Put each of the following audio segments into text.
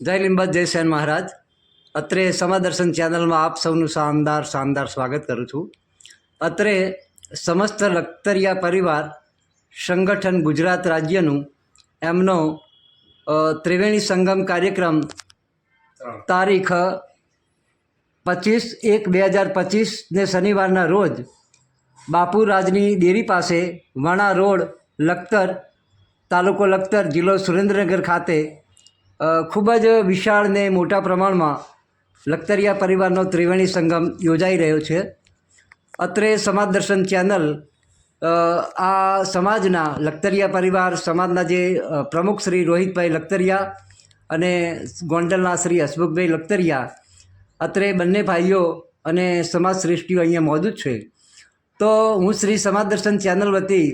જય લિંબત જય સેન મહારાજ. અત્રે સમાદર્શન ચેનલમાં આપ સૌનું શાનદાર શાનદાર સ્વાગત કરું છું. અત્રે સમસ્ત લખતરિયા પરિવાર સંગઠન ગુજરાત રાજ્યનું એમનો ત્રિવેણી સંગમ કાર્યક્રમ તારીખ પચીસ એક બે હજાર પચીસને શનિવારના રોજ બાપુરાજની ડેરી પાસે વણા રોડ લખતર તાલુકો લખતર જિલ્લો સુરેન્દ્રનગર ખાતે ખૂબ જ વિશાળ ને મોટા પ્રમાણમાં લખતરિયા પરિવારનો ત્રિવેણી સંગમ યોજાઈ રહ્યો છે. અત્રે સમાજ દર્શન ચેનલ આ સમાજના લખતરિયા પરિવાર, સમાજના જે પ્રમુખ શ્રી રોહિતભાઈ લખતરિયા અને ગોંડલના શ્રી હસમુખભાઈ લખતરિયા, અત્રે બંને ભાઈઓ અને સમાજ શ્રેષ્ઠીઓ અહીંયા મોજૂદ છે. તો હું શ્રી સમાજ દર્શન ચેનલ વતી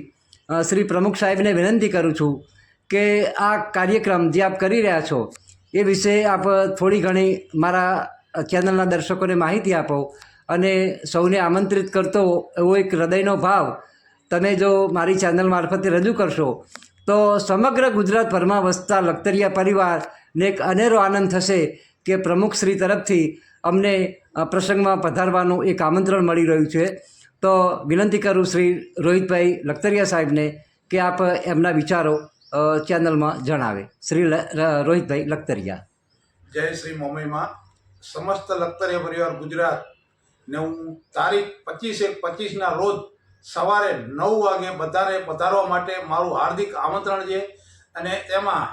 શ્રી પ્રમુખ સાહેબને વિનંતી કરું છું કે આ કાર્યક્રમ જે આપ કરી રહ્યા છો, એ વિશે આપ થોડી ઘણી મારા ચેનલના દર્શકોને માહિતી આપો અને સૌને આમંત્રિત કરતો એવો એક હૃદયનો ભાવ તમે જો મારી ચેનલ મારફતે રજૂ કરશો, તો સમગ્ર ગુજરાતભરમાં વસતા લખતરિયા પરિવારને એક અનેરો આનંદ થશે કે પ્રમુખશ્રી તરફથી અમને પ્રસંગમાં પધારવાનું એક આમંત્રણ મળી રહ્યું છે. તો વિનંતી કરું શ્રી રોહિતભાઈ લખતરિયા સાહેબને કે આપ એમના વિચારો ચેનલમાં જણાવે. શ્રી રોહિતભાઈ લખતરિયા. જય શ્રી મોમઈમાં સમસ્ત લખતરિયા પરિવાર ગુજરાત ને હું તારીખ પચીસ એક પચીસના રોજ સવારે નવ વાગે બધાને પધારવા માટે મારું હાર્દિક આમંત્રણ છે અને એમાં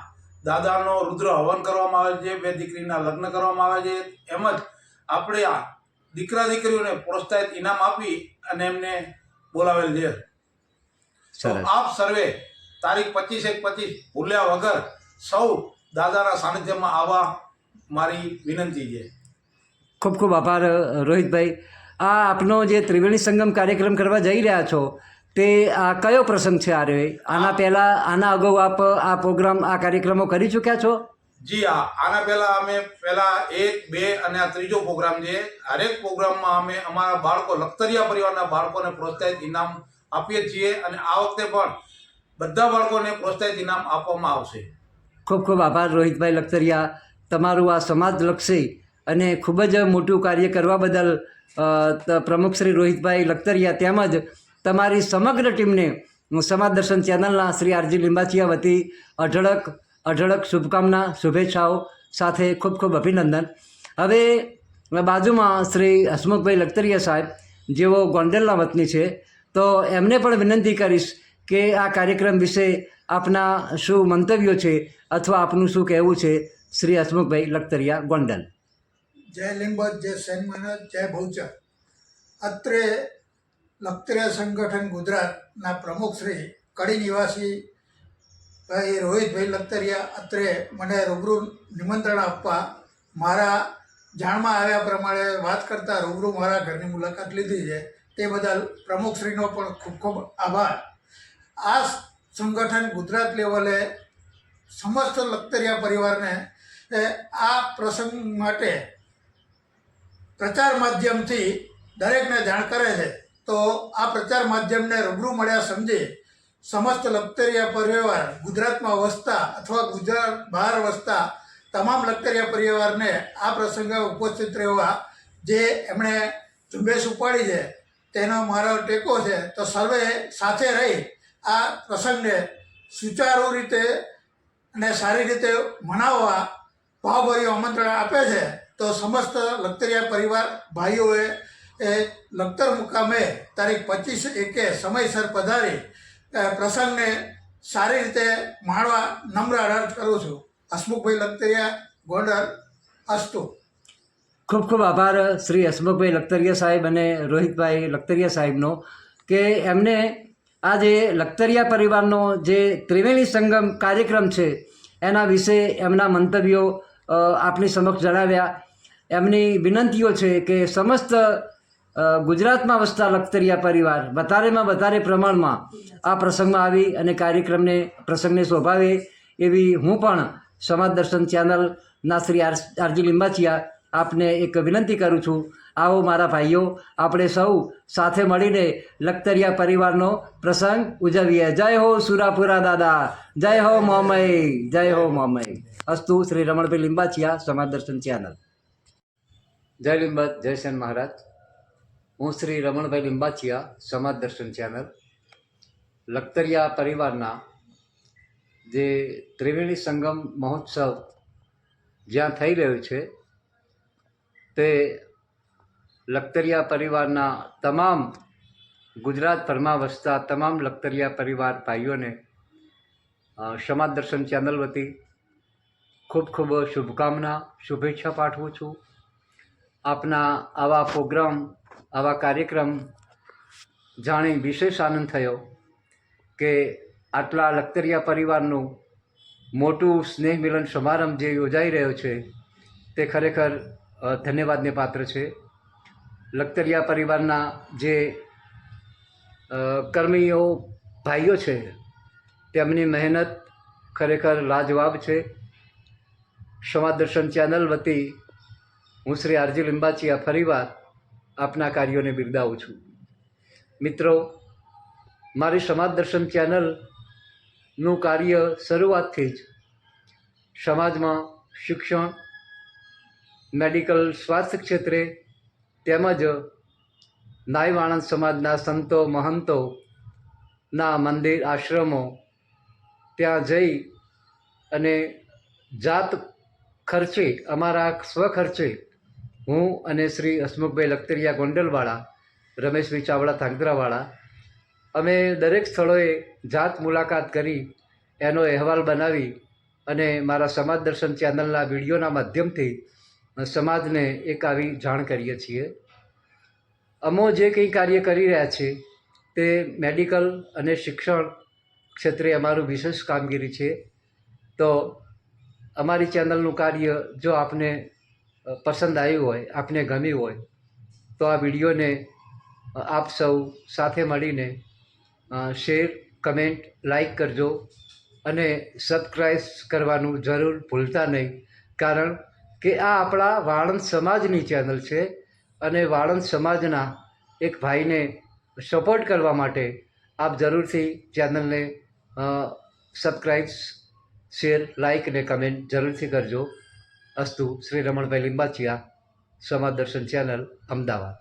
દાદાનો રુદ્ર હવન કરવામાં આવે છે બે દીકરીના લગ્ન કરવામાં આવે છે. એમ જ આપણે આ દીકરા દીકરીઓને પ્રોત્સાહિત ઇનામ આપી અને એમને બોલાવેલ છે. આપ સર્વે તારીખ પચીસ એક પચીસ ભૂલ્યા વગર સૌ દાદાના સાનિધ્યમાં આવવા મારી વિનંતી છે. ખૂબ ખૂબ આભાર રોહિતભાઈ. આ આપનો જે ત્રિવેણી સંગમ કાર્યક્રમ કરવા જઈ રહ્યા છો તે આ કયો પ્રસંગ છે આ રે? આના પહેલાં આના અગાઉ આપ આ પ્રોગ્રામ આ કાર્યક્રમો કરી ચૂક્યા છો? જી હા આના પહેલાં અમે પહેલાં એક બે અને આ ત્રીજો પ્રોગ્રામ છે. હરેક પ્રોગ્રામમાં અમે અમારા બાળકો લખતરિયા પરિવારના બાળકોને પ્રોત્સાહિત ઇનામ આપીએ છીએ અને આ વખતે પણ બધા બાળકોને પ્રોત્સાહિત ઇનામ આપવામાં આવશે. ખૂબ ખૂબ આભાર, રોહિતભાઈ લખતરિયા. તમારું આ સમાજલક્ષી અને ખૂબ જ મોટું કાર્ય કરવા બદલ પ્રમુખ શ્રી રોહિતભાઈ લખતરિયા તેમજ તમારી સમગ્ર ટીમને સમાજ દર્શન ચેનલના શ્રી આરજી લિંબાચિયા વતી અઢળક અઢળક શુભકામના, શુભેચ્છાઓ સાથે ખૂબ ખૂબ અભિનંદન. હવે, બાજુમાં શ્રી હસમુખભાઈ લખતરિયા સાહેબ, જેઓ ગોંડલના વતની છે, તો એમને પણ વિનંતી કરીશ કે આ કાર્યક્રમ વિશે આપના શું મંતવ્યો છે અથવા આપનું શું કહેવું છે? શ્રી હસમુખભાઈ લખતરિયા, ગોંડલ. જય લિંબત જય સેનમાનદ જય ભૌચર. અત્રે લખતરિયા સંગઠન ગુજરાતના પ્રમુખ શ્રી કડી નિવાસી ભાઈ રોહિતભાઈ લખતરિયા અત્રે મને રૂબરૂ નિમંત્રણ આપવા મારા જાણમાં આવ્યા પ્રમાણે વાત કરતાં રૂબરૂ મારા ઘરની મુલાકાત લીધી છે. તે બદલ પ્રમુખશ્રીનો પણ ખૂબ ખૂબ આભાર. આ સંગઠન ગુજરાત લેવલે સમસ્ત લખતરિયા પરિવારને આ પ્રસંગ માટે પ્રચાર માધ્યમથી દરેકને જાણ કરે છે. તો આ પ્રચાર માધ્યમને રૂબરૂ મળ્યા સમજી સમસ્ત લખતરિયા પરિવાર ગુજરાતમાં વસતા અથવા ગુજરાત બહાર વસતા તમામ લખતરિયા પરિવારને આ પ્રસંગે ઉપસ્થિત રહેવા જે એમણે ઝુંબેશ ઉપાડી છે, તેનો મારો ટેકો છે. તો સર્વે સાથે રહી આ પ્રસંગને સુચારુ રીતે અને સારી રીતે મનાવવા ભાવભર્યું આમંત્રણ આપે છે, તો સમસ્ત લખતરિયા પરિવાર ભાઈઓએ એ લખતર મુકામે તારીખ પચીસ એકે સમયસર પધારી પ્રસંગને સારી રીતે માણવા નમ્ર અરજ કરું છું. હસમુખભાઈ લખતરિયા, ગોંડલ, અસ્તુ. ખૂબ ખૂબ આભાર શ્રી હસમુખભાઈ લખતરિયા સાહેબ અને રોહિતભાઈ લખતરિયા સાહેબનો, કે એમને આ જે લખતરિયા પરિવારનો જે ત્રિવેણી સંગમ કાર્યક્રમ છે, એના વિશે એમના મંતવ્યો આપની સમક્ષ જણાવ્યા. એમની વિનંતીઓ છે કે સમસ્ત ગુજરાતમાં વસતા લખતરિયા પરિવાર વધારેમાં વધારે પ્રમાણમાં આ પ્રસંગમાં આવી અને કાર્યક્રમને, પ્રસંગને શોભાવે એવી હું પણ સમાજ દર્શન ચેનલના શ્રી આર, આરજી લિંબાચિયા આપને એક વિનંતી કરું છું. આવો મારા ભાઈઓ, આપણે સૌ સાથે મળીને લખતરિયા પરિવારનો પ્રસંગ ઉજવીએ. જય હો સુરાપુરા દાદા. જય હો મોમય જય હો મોમય અસ્તુ શ્રી રમણભાઈ લિંબાચિયા સમાજ દર્શન ચેનલ. જય લિંબત જય સેન મહારાજ. હું શ્રી રમણભાઈ લિંબાચિયા સમાજ દર્શન ચેનલ. લખતરિયા પરિવારના જે ત્રિવેણી સંગમ મહોત્સવ જ્યાં થઈ રહ્યો છે તે લખતરિયા પરિવારના તમામ ગુજરાતભરમાં વસતા તમામ લખતરિયા પરિવાર ભાઈઓને સમાજ દર્શન ચેનલ વતી ખૂબ ખૂબ શુભકામના, શુભેચ્છા પાઠવું છું. આપના આવા પ્રોગ્રામ, આવા કાર્યક્રમ જાણી વિશેષ આનંદ થયો કે આટલા લખતરિયા પરિવારનું મોટું સ્નેહ મિલન સમારંભ જે યોજાઈ રહ્યો છે તે ખરેખર ધન્યવાદને પાત્ર છે. લખતરિયા પરિવારના જે કર્મીઓ ભાઈઓ છે, તેમની મહેનત ખરેખર લાજવાબ છે. સમાજ દર્શન ચેનલ વતી હું શ્રી આરજી લિંબાચીયા ફરીવાર આપના કાર્યોને બિરદાવું છું. મિત્રો, મારી સમાજ દર્શન ચેનલનું કાર્ય શરૂઆતથી જ સમાજમાં શિક્ષણ મેડિકલ સ્વાસ્થ્ય ક્ષેત્રે તેમજ નાય વાણંદ સમાજના સંતો મહંતોના મંદિર, આશ્રમો ત્યાં જઈ અને જાત ખર્ચે, અમારા સ્વખર્ચે હું અને શ્રી હસમુખભાઈ લખતરિયા ગોંડલવાળા રમેશભાઈ ચાવડા થાંગધ્રાવાળા અમે દરેક સ્થળોએ જાત મુલાકાત કરી, એનો અહેવાલ બનાવી અને મારા સમાજ દર્શન ચેનલના વિડીયોના માધ્યમથી સમાજને એક આવી જાણ કરીએ છીએ. અમો જે કંઈ કાર્ય કરી રહ્યા છે, તે મેડિકલ અને શિક્ષણ ક્ષેત્રે અમારું વિશેષ કામગીરી છે. તો અમારી ચેનલનું કાર્ય જો આપને પસંદ આવ્યું હોય, આપને ગમ્યું હોય, તો આ વિડીયોને આપ સૌ સાથે મળીને શેર, કમેન્ટ, લાઈક કરજો અને સબસ્ક્રાઈબ કરવાનું જરૂર ભૂલતા નહીં. કારણ કે આ આપણા વાળંદ સમાજની ચેનલ છે અને વાળંદ સમાજના એક ભાઈને સપોર્ટ કરવા માટે આપ જરૂરથી ચેનલને સબસ્ક્રાઈબ શેર લાઇક અને કમેન્ટ જરૂરથી કરજો. અસ્તુ શ્રી રમણભાઈ લિંબાચિયા, સમાજ દર્શન ચેનલ અમદાવાદ.